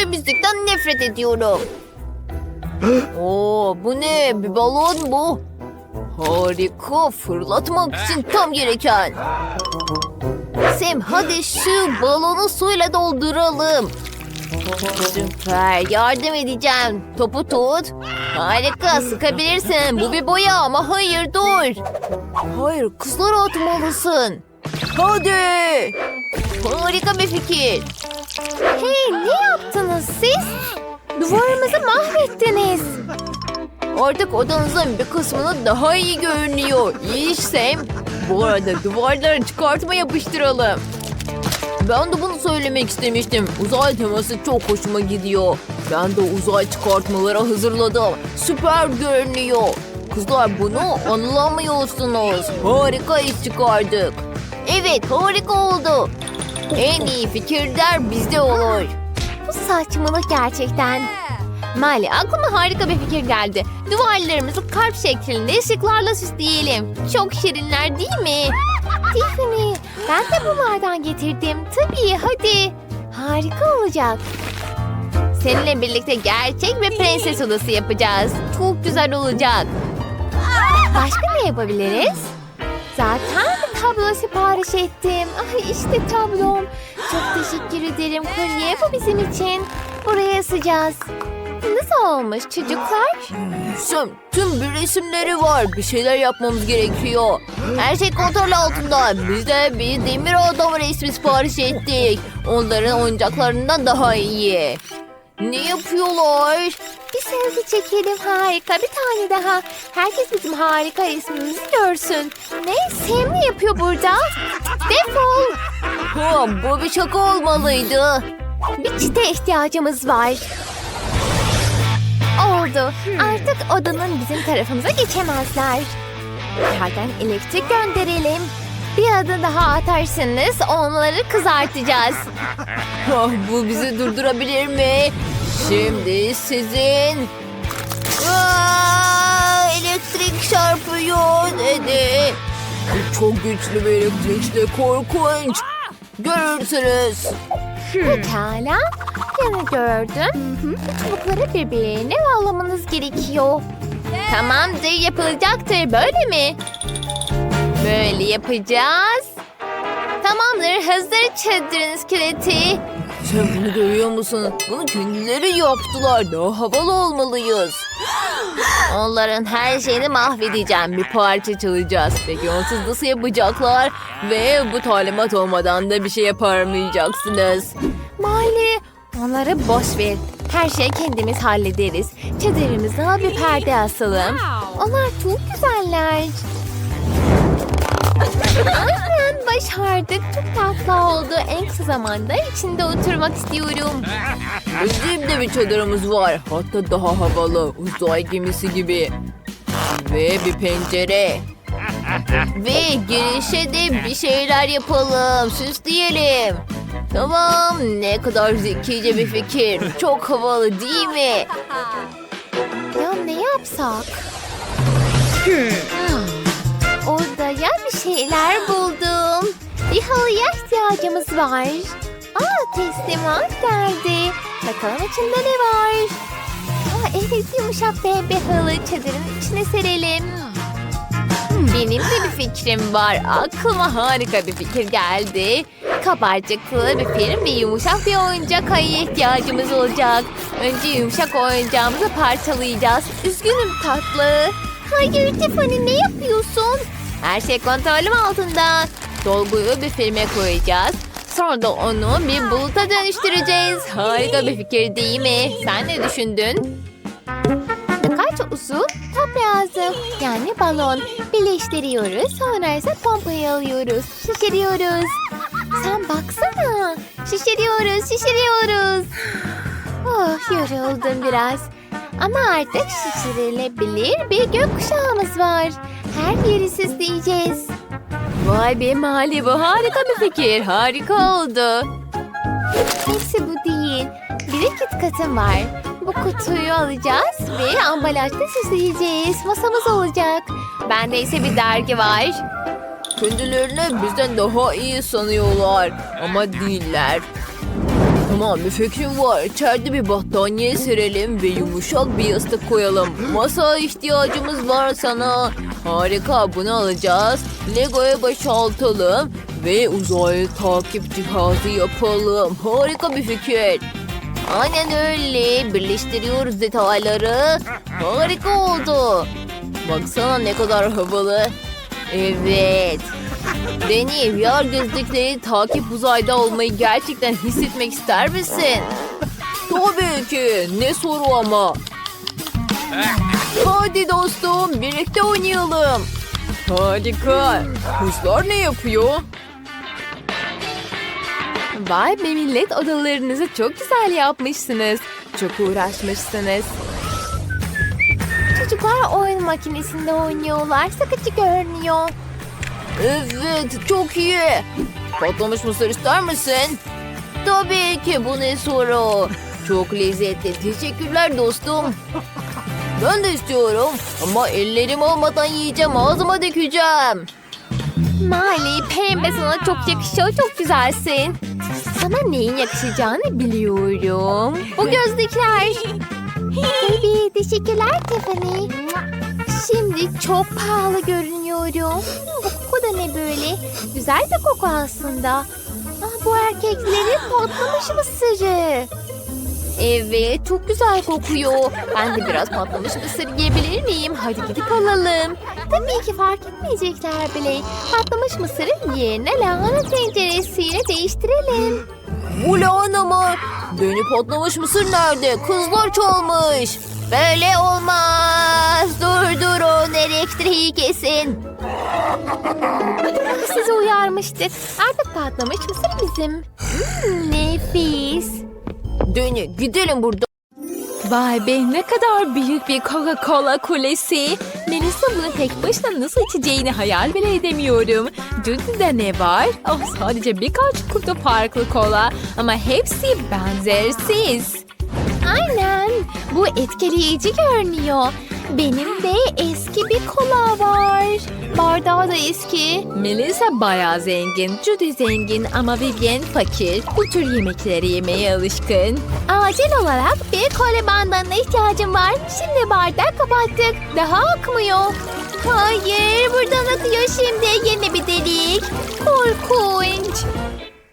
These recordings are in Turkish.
Temizlikten nefret ediyorum. Oo, bu ne? Bir balon bu. Harika. Fırlatmak için tam gereken. Sam hadi şu balonu suyla dolduralım. Süper. Yardım edeceğim. Topu tut. Harika. Sıkabilirsin. Bu bir boya ama hayır dur. Hayır kızlara atmalısın. Hadi. Harika bir fikir. Hey ne yaptınız siz? Duvarımızı mahvettiniz. Artık odanızın bir kısmını daha iyi görünüyor. İyi iş Sam. Bu arada duvarları çıkartma yapıştıralım. Ben de bunu söylemek istemiştim. Uzay teması çok hoşuma gidiyor. Ben de uzay çıkartmaları hazırladım. Süper görünüyor. Kızlar bunu anlamıyorsunuz. Harika iş çıkardık. Evet harika oldu. En iyi fikirler bizde olur. Bu saçmalık gerçekten. Mali aklıma harika bir fikir geldi. Duvarlarımızı kalp şeklinde ışıklarla süsleyelim. Çok şirinler değil mi? Tiffany ben de bunlardan getirdim. Tabii hadi. Harika olacak. Seninle birlikte gerçek bir prenses odası yapacağız. Çok güzel olacak. Başka ne yapabiliriz? Zaten tablo sipariş ettim. Ay işte tablom. Çok teşekkür ederim kurye bu bizim için. Buraya asacağız. Nasıl olmuş çocuklar? Sam, tüm bir resimleri var. Bir şeyler yapmamız gerekiyor. Her şey kontrol altında. Biz de bir demir adam resmi sipariş ettik. Onların oyuncaklarından daha iyi. Ne yapıyorlar? Bir selfie çekelim harika bir tane daha. Herkes bizim harika resmimizi görsün. Ne? Sam ne yapıyor burada? Defol. Ha, bu bir şaka olmalıydı. Bir çite ihtiyacımız var. Oldu. Artık odanın bizim tarafımıza geçemezler. Yerden elektrik gönderelim. Bir adım daha atarsanız onları kızartacağız. Ah, bu bizi durdurabilir mi? Şimdi sizin... Aa, elektrik çarpıyor dedi. Çok güçlü bir elektrikle korkunç. Görürsünüz. Pekala. Yanı gördüm. Bu çubukları birbirine bağlamanız gerekiyor. Tamamdır yapılacaktır böyle mi? Böyle yapacağız. Tamamdır hazır çadırın iskeleti. Sen bunu görüyor musun? Bunu kendileri yaptılar. Daha havalı olmalıyız. Onların her şeyini mahvedeceğim. Bir parça çalacağız. Peki onsuz nasıl yapacaklar? Ve bu talimat olmadan da bir şey yapamayacağksınız. Mali onları boş ver. Her şeyi kendimiz hallederiz. Çadırımıza bir perde asalım. Onlar çok güzeller. Aynen başardık. Çok tatlı oldu. En kısa zamanda içinde oturmak istiyorum. Bizim de bir çadırımız var. Hatta daha havalı. Uzay gemisi gibi. Ve bir pencere. Ve girişe de bir şeyler yapalım. Süsleyelim. Tamam. Ne kadar zekice bir fikir. Çok havalı değil mi? Ya ne yapsak? Odaya bir şeyler buldum. Bir halıya ihtiyacımız var. Aa teslimat geldi. Bakalım içinde ne var? Aa evet yumuşak bir halı çadırın içine serelim. Benim de bir fikrim var. Aklıma harika bir fikir geldi. Kabarcıklı bir film ve yumuşak bir oyuncak ayıya ihtiyacımız olacak. Önce yumuşak oyuncağımızı parçalayacağız. Üzgünüm tatlı. Hayır Tiffany ne yapıyorsun? Her şey kontrolüm altında. Dolguyu bir filme koyacağız. Sonra da onu bir buluta dönüştüreceğiz. Harika bir fikir değil mi? Sen ne düşündün? Birkaç uzun top lazım. Yani balon. Birleştiriyoruz. Sonra ise pompayı alıyoruz. Şişiriyoruz. Sen baksana. Şişiriyoruz, şişiriyoruz. Oh, yoruldum biraz. Ama artık şişirilebilir bir gökkuşağımız var. Her yeri süsleyeceğiz. Vay be Mali bu harika bir fikir. Harika oldu. Hepsi bu değil. Bir kit katım var. Bu kutuyu alacağız ve ambalajda süsleyeceğiz. Masamız olacak. Bende ise bir dergi var. Kendilerini bizden daha iyi sanıyorlar ama değiller. Tamam bir fikrim var. İçeride bir battaniye serelim ve yumuşak bir yastık koyalım. Masa ihtiyacımız var sana. Harika bunu alacağız. Lego'ya boşaltalım ve uzay takip cihazı yapalım. Harika bir fikir. Aynen öyle. Birleştiriyoruz detayları. Harika oldu. Baksana ne kadar havalı. Evet. Deni VR gözlükleri takip uzayda olmayı gerçekten hissetmek ister misin? Tabii ki. Ne soru ama. Hadi dostum birlikte oynayalım. Harika. Kuşlar ne yapıyor? Vay be millet odalarınızı çok güzel yapmışsınız. Çok uğraşmışsınız. Çocuklar oyun makinesinde oynuyorlar. Sıkıcı görünüyor. Evet çok iyi. Patlamış mısır ister misin? Tabii ki bu ne soru. Çok lezzetli. Teşekkürler dostum. Ben de istiyorum ama ellerim olmadan yiyeceğim ağzıma dökeceğim. Mali pembe sana çok yakışıyor. Çok güzelsin. Sana neyin yakışacağını biliyorum. Bu gözlükler. Baby teşekkürler Tiffany. Şimdi çok pahalı görünüyorum. Bu koku da ne böyle? Güzel bir koku aslında. Ah, bu erkeklerin patlamış mısırı. Evet çok güzel kokuyor. Ben de biraz patlamış mısır yiyebilir miyim? Hadi gidip alalım. Tabii ki fark etmeyecekler bile. Patlamış mısırın yerine lahana tenceresiyle değiştirelim. Bu lahana mı? Beni patlamış mısır nerede? Kızlar çalmış. Böyle olmaz. Durdurun elektriği kesin. Sizi uyarmıştık. Artık patlamış mısır bizim. Hmm, nefis. Dönü gidelim burada. Vay be ne kadar büyük bir Coca-Cola kulesi. Melisa bunu tek başına nasıl içeceğini hayal bile edemiyorum. Judy'de ne var? Oh, sadece birkaç kutu farklı kola ama hepsi benzersiz. Aynen. Bu etkileyici görünüyor. Benim de eski bir kola var. Bardağı da eski. Melissa bayağı zengin, Judy zengin ama Vivian fakir. Bu tür yemekleri yemeye alışkın. Acil olarak bir kole bandana ihtiyacım var. Şimdi bardak kapattık. Daha akmıyor. Hayır, buradan akıyor şimdi. Yeni bir delik. Korkunç.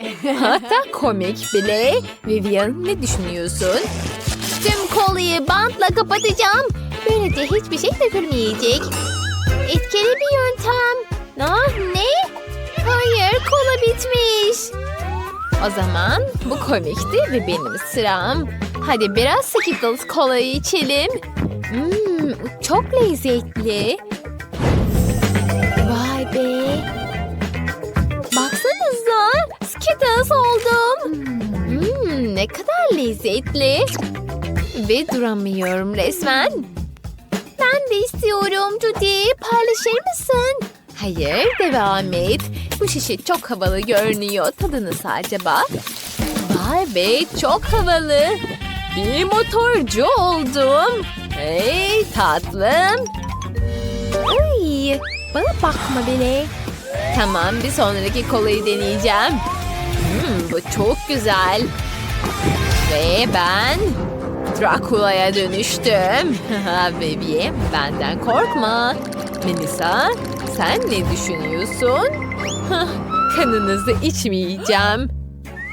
Hatta komik bile. Vivian ne düşünüyorsun? Tüm kolayı bantla kapatacağım. Böylece hiçbir şey dökülmeyecek. Etkili bir yöntem. Ah ne? Hayır kola bitmiş. O zaman bu komikti ve benim sıram. Hadi biraz Skittles kolayı içelim. Hmm, çok lezzetli. Vay be. Baksanıza Skittles oldum. Hmm, ne kadar lezzetli. Ve duramıyorum resmen. Ben de istiyorum Judy. Paylaşır mısın? Hayır, devam et. Bu şişe çok havalı görünüyor. Tadı nasıl acaba? Vay be, çok havalı. Bir motorcu oldum. Hey tatlım. Ay, bana bakma bile. Tamam, bir sonraki kolayı deneyeceğim. Hmm, bu çok güzel. Ve ben Drakula'ya dönüştüm. Bebeğim benden korkma. Melisa sen ne düşünüyorsun? Kanınızı içmeyeceğim.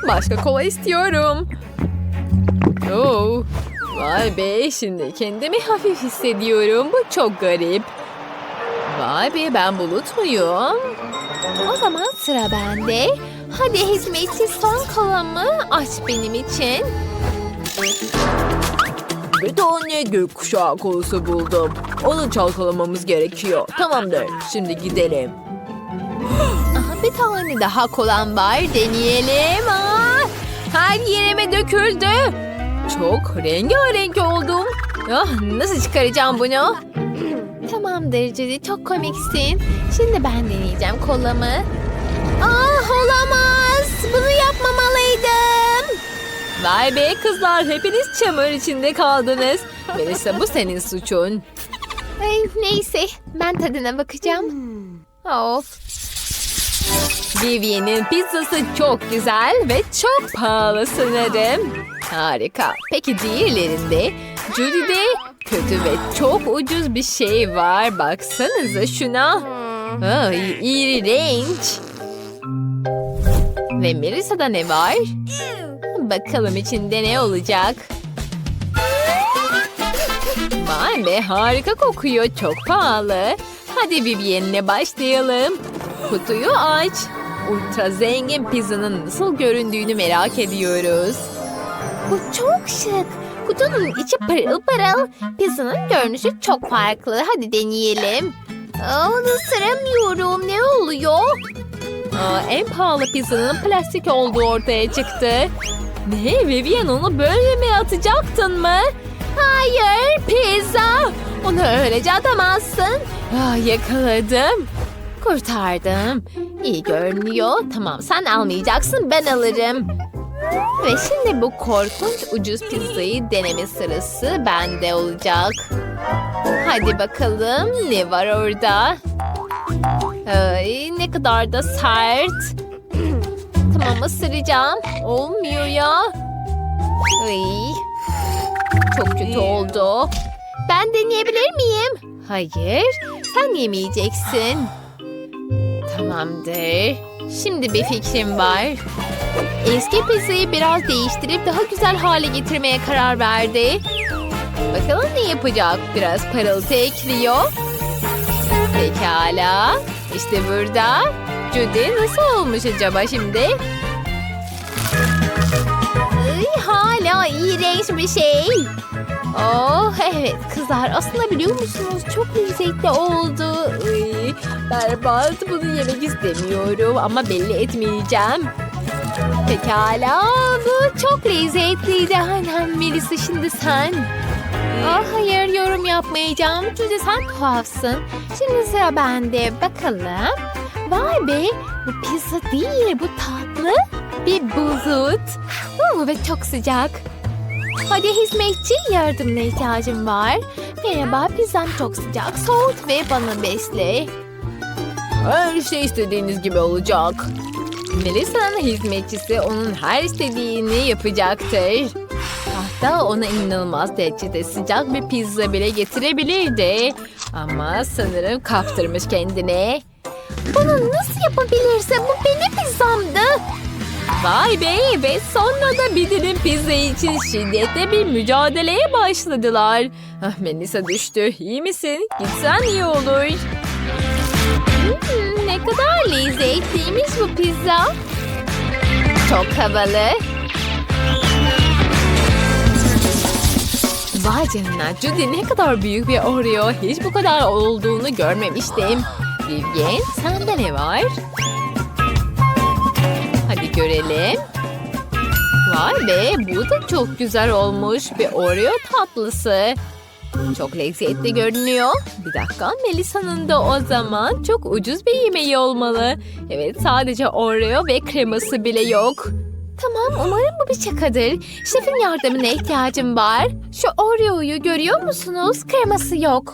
Başka kola istiyorum. Oo, vay be şimdi kendimi hafif hissediyorum. Bu çok garip. Vay be ben bulut muyum? O zaman sıra bende. Hadi hizmetçi son kolamı aç benim için. Bir tane gökkuşağı kolusu buldum. Onu çalkalamamız gerekiyor. Tamamdır. Şimdi gidelim. Aha, bir tane daha kolam var. Deneyelim. Aa, her yerime döküldü. Çok rengarenk oldum. Ah, nasıl çıkaracağım bunu? Tamamdır Judy. Çok komiksin. Şimdi ben deneyeceğim kolamı. Ah olamaz. Bunu yapmamalıydım. Vay be kızlar hepiniz çamur içinde kaldınız. Melisa bu senin suçun. Ay, neyse ben tadına bakacağım. Of. Vivien'in pizzası çok güzel ve çok pahalı sanırım. Harika. Peki diğerlerinde? Judy'de kötü ve çok ucuz bir şey var. Baksanıza şuna. Ay, iğrenç. Ve Melisa'da ne var? Bakalım içinde ne olacak? Vay be harika kokuyor. Çok pahalı. Hadi Vivien'le başlayalım. Kutuyu aç. Ultra zengin pizzanın nasıl göründüğünü merak ediyoruz. Bu çok şık. Kutunun içi pırıl pırıl. Pizzanın görünüşü çok farklı. Hadi deneyelim. Aa, ısıramıyorum. Ne oluyor? Aa, en pahalı pizzanın plastik olduğu ortaya çıktı. Ne Vivian onu böyle mi atacaktın mı? Hayır pizza. Onu öylece atamazsın. Ah, yakaladım. Kurtardım. İyi görünüyor. Tamam sen almayacaksın ben alırım. Ve şimdi bu korkunç ucuz pizzayı deneme sırası bende olacak. Hadi bakalım ne var orada? Ay ne kadar da sert. tamam ısıracağım. Olmuyor ya. Ay, çok kötü oldu. Ben deneyebilir miyim? Hayır, sen yemeyeceksin. Tamamdır. Şimdi bir fikrim var. Eski pizzayı biraz değiştirip daha güzel hale getirmeye karar verdi. Bakalım ne yapacak? Biraz parıltı ekliyor. Pekala. İşte burada. Judy nasıl olmuş acaba şimdi? Ay, hala iğrenç bir şey. Oh evet kızlar aslında biliyor musunuz çok lezzetli oldu. Ay, berbat bunu yemek istemiyorum ama belli etmeyeceğim. Pekala bu çok lezzetliydi. Aynen Melisa şimdi sen. Ah hayır yorum yapmayacağım. Çünkü sen tuhafsın. Şimdi sıra bende. Bakalım. Vay be bu pizza değil bu tatlı. Bir bulut. Oh, ve çok sıcak. Hadi hizmetçi yardımına ihtiyacım var. Merhaba pizzam çok sıcak. Soğut ve bana besle. Her şey istediğiniz gibi olacak. Melisa'nın hizmetçisi onun her istediğini yapacaktır. Hatta ona inanılmaz derecede sıcak bir pizza bile getirebilirdi. Ama sanırım kaptırmış kendine. Bunu nasıl yapabilirsin? Bu benim pizzamdı. Vay be ve sonra da bir pizza için şiddetle bir mücadeleye başladılar. Ah Melisa düştü. İyi misin? Gitsen iyi olur. Hmm, ne kadar lezzetliymiş bu pizza. Çok havalı. Vay canına Judy ne kadar büyük bir Oreo. Hiç bu kadar olduğunu görmemiştim. Vivian sende ne var? Hadi görelim. Vay be bu da çok güzel olmuş. Bir Oreo tatlısı. Çok lezzetli görünüyor. Bir dakika Melisa'nın da o zaman çok ucuz bir yemeği olmalı. Evet sadece Oreo ve kreması bile yok. Tamam umarım bu bir şakadır. Şefin yardımına ihtiyacım var. Şu Oreo'yu görüyor musunuz? Kreması yok.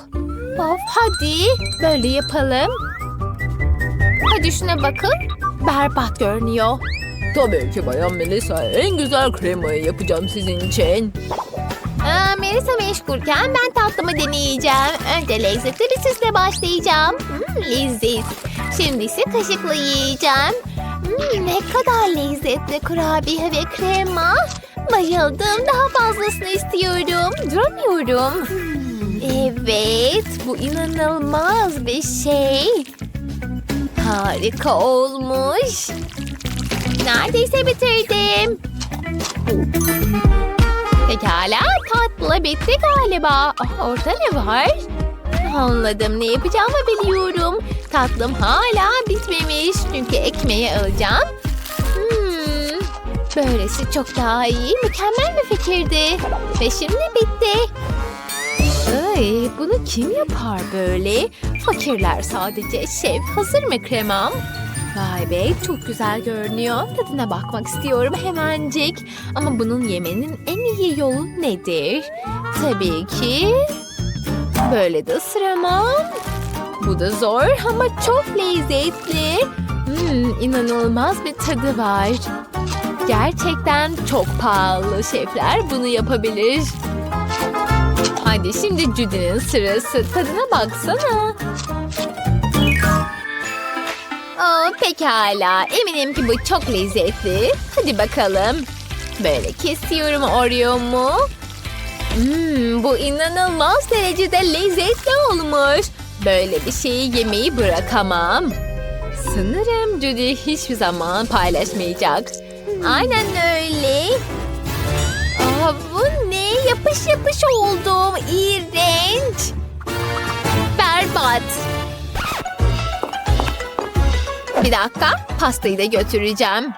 Of hadi böyle yapalım. Hadi şuna bakın. Berbat görünüyor. Tabii ki Bayan Melisa en güzel kremayı yapacağım sizin için. Aa, Melisa meşgulken ben tatlımı deneyeceğim. Önce lezzetli bir süsle başlayacağım. Hmm, leziz. Şimdi ise kaşıkla yiyeceğim. Hmm, ne kadar lezzetli kurabiye ve krema. Bayıldım. Daha fazlasını istiyorum. Duramıyorum. Evet, bu inanılmaz bir şey. Harika olmuş. Neredeyse bitirdim. Pekala tatlı bitti galiba. Ah, orada ne var? Anladım ne yapacağımı biliyorum. Tatlım hala bitmemiş çünkü ekmeği alacağım. Hmm, böylesi çok daha iyi. Mükemmel bir fikirdi. Ve şimdi bitti. Ay, bunu kim yapar böyle? Fakirler sadece. Şef hazır mı kremam? Vay be çok güzel görünüyor. Tadına bakmak istiyorum hemencik. Ama bunun yemenin en iyi yolu nedir? Tabii ki böyle de ısıramam. Bu da zor ama çok lezzetli. Hmm, inanılmaz bir tadı var. Gerçekten çok pahalı şefler bunu yapabilir. Hadi şimdi Judy'nin sırası. Tadına baksana. Aa, pekala. Eminim ki bu çok lezzetli. Hadi bakalım. Böyle kesiyorum Oreo'mu. Hmm, bu inanılmaz derecede lezzetli olmuş. Böyle bir şeyi yemeyi bırakamam. Sanırım Judy hiçbir zaman paylaşmayacak. Aynen öyle. Aa, bu ne? Yapış yapış oldum. İğrenç. Berbat. Bir dakika. Pastayı da götüreceğim.